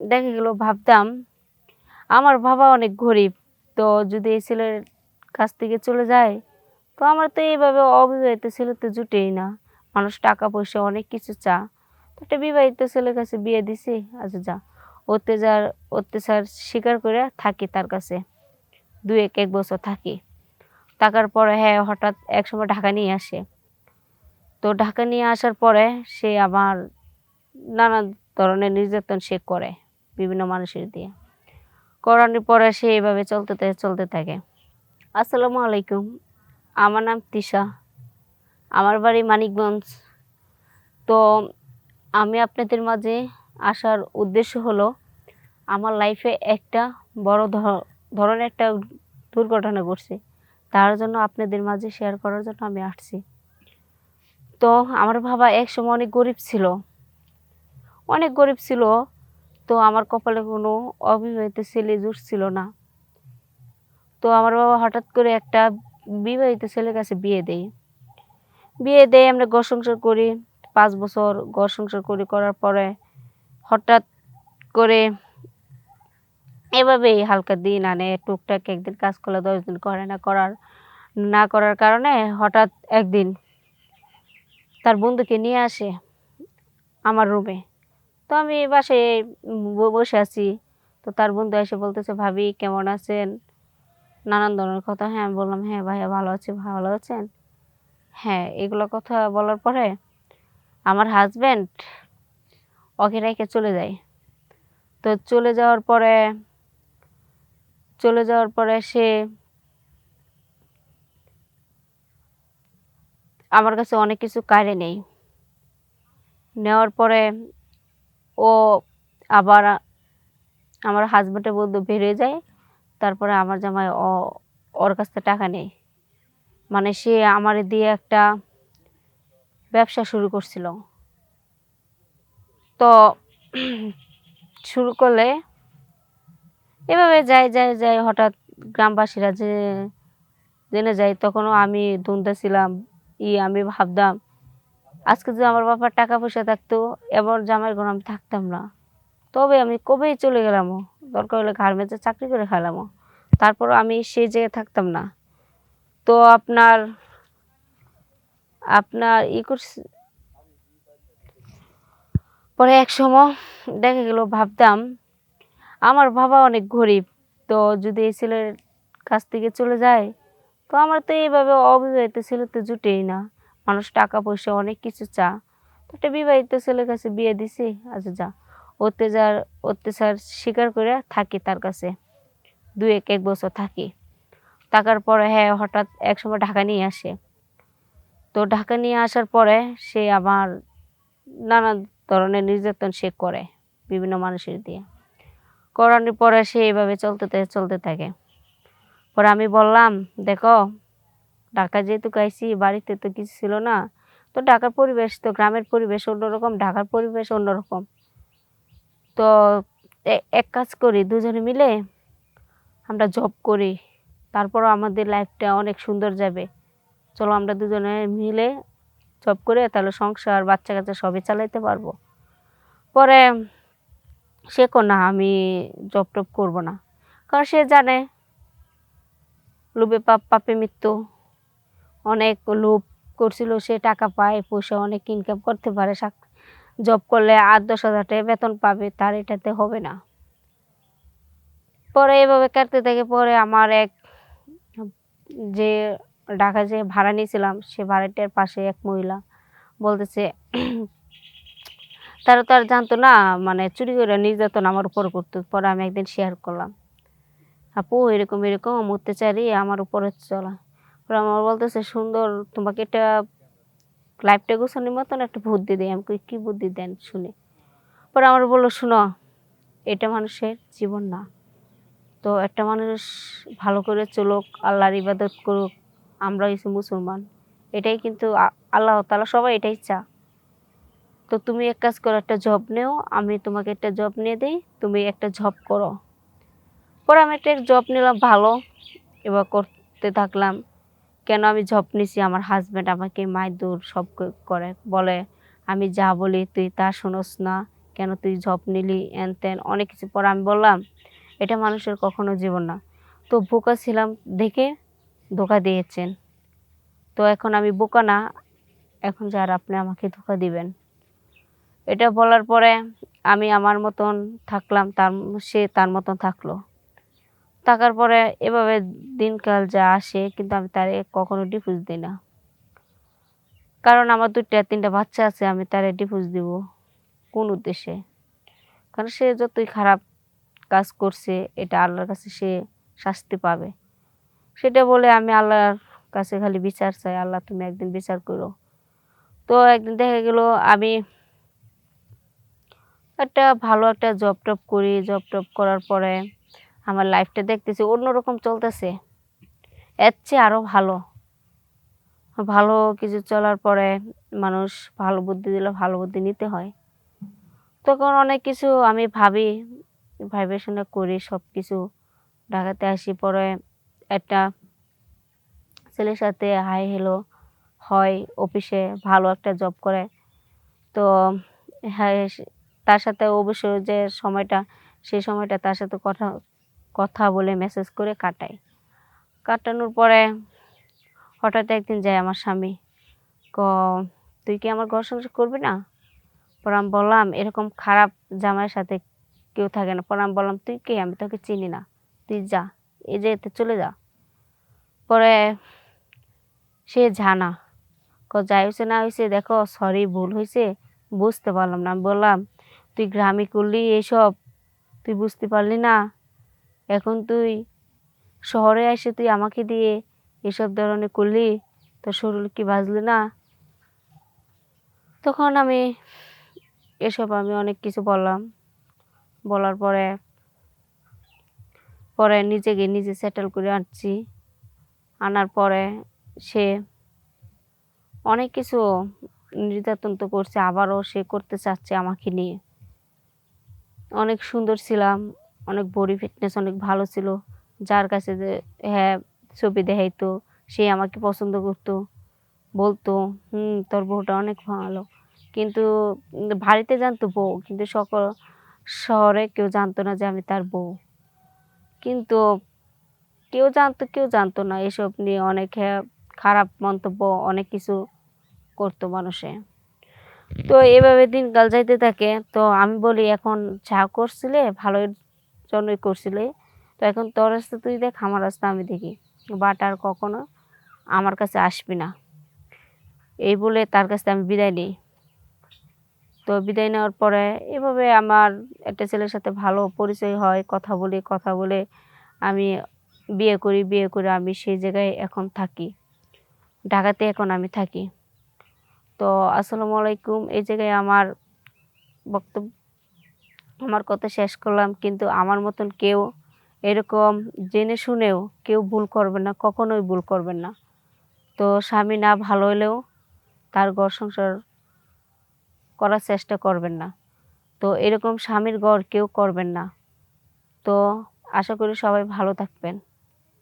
দেখা গেল ভাবতাম। আমার বাবা অনেক গরিব, তো যদি এই ছেলের কাছ থেকে চলে যায়, তো আমার তো এইভাবে অবিবাহিত ছেলে তো জুটেই না। মানুষ টাকা পয়সা অনেক কিছু চা। তো একটা বিবাহিত ছেলের কাছে বিয়ে দিছি আচ্ছা যা। অত্যাচার অত্যাচার স্বীকার করে থাকি তার কাছে। দু এক এক বছর থাকি। থাকার পরে হ্যাঁ হঠাৎ একসময় ঢাকা নিয়ে আসে। তো ঢাকা নিয়ে আসার পরে সে আমার নানা ধরনের নির্যাতন সে করে। বিভিন্ন মানুষের দিয়ে। করানোর পরে সে এইভাবে চলতে চলতে থাকে। আসসালামু আলাইকুম, আমার নাম তিশা। আমার বাড়ি মানিকগঞ্জ। তো আমি আপনাদের মাঝে আসার উদ্দেশ্য হলো, আমার লাইফে একটা বড় ধরনের একটা দুর্ঘটনা ঘটছে। তার জন্য আপনাদের মাঝে শেয়ার করার জন্য আমি আসছি। তো আমার বাবা এক সময় অনেক গরিব ছিল। অনেক গরিব ছিল তো আমার কপালে কোনো অবিবাহিত ছেলে জুটছিল না। তো আমার বাবা হঠাৎ করে একটা বিবাহিত ছেলের কাছে বিয়ে দেয়। বিয়ে দেয়, আমরা ঘর সংসার করি, পাঁচ বছর ঘর সংসার করি, করার পরে হঠাৎ করে এভাবেই হালকা দিন আনে, টুকটাক একদিন কাজ করলে দশ দিন করে না করার না করার কারণে হঠাৎ একদিন তার বন্ধুকে নিয়ে আসে আমার রুমে তো আমি বাসায় ব- বসে আছি। তো তার বন্ধু এসে বলতেছে, ভাবি, কেমন আছেন? নানান ধরনের কথা। হ্যাঁ আমি বললাম হ্যাঁ ভাইয়া, ভালো আছি। ভালো আছেন? হ্যাঁ এগুলো কথা বলার পরে আমার হাজব্যান্ড ওকে রেখে চলে যায়। তো চলে যাওয়ার পরে, চলে যাওয়ার পরে সে আমার কাছে অনেক কিছু কাড়ে নেই নেওয়ার পরে ও আবার আমার হাজব্যান্ডের বন্ধু বেরিয়ে যায়, তারপরে আমার জামাই ওর কাছ থেকে টাকা নেই মানে সে আমার দিয়ে একটা ব্যবসা শুরু করছিল। তো শুরু করলে এভাবে যাই যাই যাই হঠাৎ গ্রামবাসীরা যে, জেনে যায়, তখনও আমি ধুনতে ছিলাম। ই আমি ভাবতাম আজকে যদি আমার বাবার টাকা পয়সা থাকতো, এবার জামাই ঘর আমি থাকতাম না। তবে আমি কবেই চলে গেলাম? দরকার হলে গার্মেন্টসে চাকরি করে খেলাম তারপর আমি সেই জায়গায় থাকতাম না। তো আপনার আপনার ই পরে এক সময় দেখা গেল, ভাবতাম, আমার বাবা অনেক গরিব। তো যদি এই ছেলের কাছ থেকে চলে যায়, তো আমার তো এইভাবে অবিবাহিত ছেলে তো জুটেই না। মানুষ টাকা পয়সা, অনেক কিছু চা। একটা বিবাহিত ছেলের কাছে বিয়ে দিছি আচ্ছা যা। অত্যাচার অত্যাচার স্বীকার করে থাকি তার কাছে। দু এক এক বছর থাকি। থাকার পরে হ্যাঁ হঠাৎ একসময় ঢাকা নিয়ে আসে। তো ঢাকা নিয়ে আসার পরে সে আমার নানা ধরনের নির্যাতন সে করে বিভিন্ন মানুষের দিয়ে। করানোর পরে সে এইভাবে চলতে চলতে থাকে। পরে আমি বললাম, দেখো ঢাকা যেহেতু গাইছি, বাড়িতে তো কিছু ছিল না, তো ঢাকার পরিবেশ, তো গ্রামের পরিবেশ অন্যরকম, ঢাকার পরিবেশ অন্যরকম। তো এক কাজ করি, দুজনে মিলে আমরা জব করি, তারপরও আমাদের লাইফটা অনেক সুন্দর যাবে। চলো আমরা দুজনে মিলে জব করে তাহলে সংসার বাচ্চা কাচ্চা সবই চালাইতে পারব। পরে সে না, আমি জব টব করব না। কারণ সে জানে লুবে পাপ পাপে মৃত্যু। অনেক লোভ করছিল, সে টাকা পায়, পয়সা অনেক ইনকাম করতে পারে জব করলে আট দশ হাজার টাকা বেতন পাবে, তার এটাতে হবে না। পরে এভাবে কাটতে থাকে, পরে আমার এক যে ঢাকা যে ভাড়া নিয়েছিলাম, সে ভাড়াটার পাশে এক মহিলা বলতেছে, তারা তো আর জানতো না মানে চুরি করে নির্যাতন আমার উপর করতো। পরে আমি একদিন শেয়ার করলাম, আপু, এরকম এরকম অত্যাচারী আমার উপরে চলা। আমার বলতেছে সুন্দর তোমাকে এটা লাইফটা গোছানোর মতন একটা বুদ্ধি দেয় আমি কই, কি বুদ্ধি দেন শুনে। পরে আমার বলল শুনো এটা মানুষের জীবন না। তো একটা মানুষ ভালো করে চলুক আল্লাহর ইবাদত করুক আমরা হয়েছি মুসলমান। এটাই কিন্তু আল্লাহ তালা সবাই এটাই চা। তো তুমি এক কাজ করো একটা জব নেও আমি তোমাকে একটা জব নিয়ে দিই তুমি একটা জব করো। পরে আমি একটা জব নিলাম ভালো এবার করতে থাকলাম। কেন আমি জব নিছি? আমার হাজব্যান্ড আমাকে মায় দূর সব করে, বলে, আমি যা বলি তুই তা শোনস না। কেন তুই জব নিলি? এন তেন অনেক কিছু পরে আমি বললাম, এটা মানুষের কখনো জীবন না। তো বোকা ছিলাম দেখে ধোকা দিয়েছেন। তো এখন আমি বোকা না, এখন যার আপনি আমাকে ধোকা দিবেন। এটা বলার পরে আমি আমার মতন থাকলাম, তার, সে তার মতন থাকল। থাকার পরে এভাবে দিনকাল যা আসে, কিন্তু আমি তারে কখনো ডিভোর্স দিই না। কারণ আমার দুইটা, তিনটা বাচ্চা আছে, আমি তারে ডিভোর্স দিব কোন উদ্দেশ্যে? কারণ সে যতই খারাপ কাজ করছে, এটা আল্লাহর কাছে সে শাস্তি পাবে। সেটা বলে আমি আল্লাহর কাছে খালি বিচার চাই, আল্লাহ তুমি একদিন বিচার করো। তো একদিন দেখা গেল, আমি একটা ভালো একটা জব টব করি জব টব করার পরে আমার লাইফটা দেখতেছি, অন্যরকম চলতেছে। এর চেয়ে আরও ভালো। ভালো কিছু চলার পরে মানুষ ভালো বুদ্ধি দিলে ভালো বুদ্ধি নিতে হয়। তখন অনেক কিছু আমি ভাবি ভাইবে শুনে করি সব কিছু ঢাকাতে আসি, পরে একটা ছেলের সাথে হাই হেলো হয় অফিসে ভালো একটা জব করে। তো হ্যাঁ তার সাথে অবশ্যই যে সময়টা সেই সময়টা তার সাথে কথা বলে মেসেজ করে কাটাই কাটানোর পরে হঠাৎ একদিন যায় আমার স্বামী, ক, তুই কি আমার ঘর সংসার করবি না? পরে আমি বললাম, এরকম খারাপ জামাইয়ের সাথে কেউ থাকে না। পরে আমি বললাম, তুই কে? আমি তোকে চিনি না। তুই যা, এই যে এতে চলে যা। পরে সে জানা, ক, যাই হয়েছে না হয়েছে দেখো সরি ভুল হয়েছে বুঝতে পারলাম না। আমি বললাম, তুই গ্রামে করলি এইসব তুই বুঝতে পারলি না। এখন তুই শহরে এসে তুই আমাকে দিয়ে এসব ধরনের করলি? তোর শরীর কি বাজলি না? তখন আমি এসব আমি অনেক কিছু বললাম। বলার পরে পরে নিজেকে নিজে সেটেল করে আনছি। আনার পরে সে অনেক কিছু নির্যাতন তো করছে, আবারও সে করতে চাচ্ছে আমাকে নিয়ে। অনেক সুন্দর ছিলাম অনেক বডি ফিটনেস অনেক ভালো ছিল। যার কাছে যে হ্যাঁ ছবি দেখাইতো সে আমাকে পছন্দ করতো বলতো হুম তোর বউটা অনেক ভালো। কিন্তু বাড়িতে জানতো বউ কিন্তু সকল শহরে কেউ জানতো না যে আমি তার বউ। কিন্তু কেউ জানতো কেউ জানতো না এসব নিয়ে অনেক হ্যাঁ, খারাপ মন্তব্য অনেক কিছু করতো মানুষে। তো এভাবে দিনকাল যাইতে থাকে। তো আমি বলি এখন যা করছিলে ভালোর জন্যই করছিলে তো এখন তোর রাস্তা তুই দেখ, আমার রাস্তা আমি দেখি। বাট আর কখনো আমার কাছে আসবি না। এই বলে তার কাছে আমি বিদায় নিই। তো বিদায় নেওয়ার পরে এভাবে আমার একটা ছেলের সাথে ভালো পরিচয় হয়, কথা বলি, কথা বলে আমি বিয়ে করি, বিয়ে করে আমি সেই জায়গায় এখন থাকি। ঢাকাতে এখন আমি থাকি। তো আসসালামু আলাইকুম। এই জায়গায় আমার বক্তব্য আমার কথা শেষ করলাম, কিন্তু আমার মতন কেউ এরকম জেনে শুনেও কেউ ভুল করবেন না, কখনোই ভুল করবেন না। তো স্বামী না ভালো হলেও তার ঘর সংসার করার চেষ্টা করবেন না। তো এরকম স্বামীর ঘর কেউ করবেন না। তো আশা করি সবাই ভালো থাকবেন।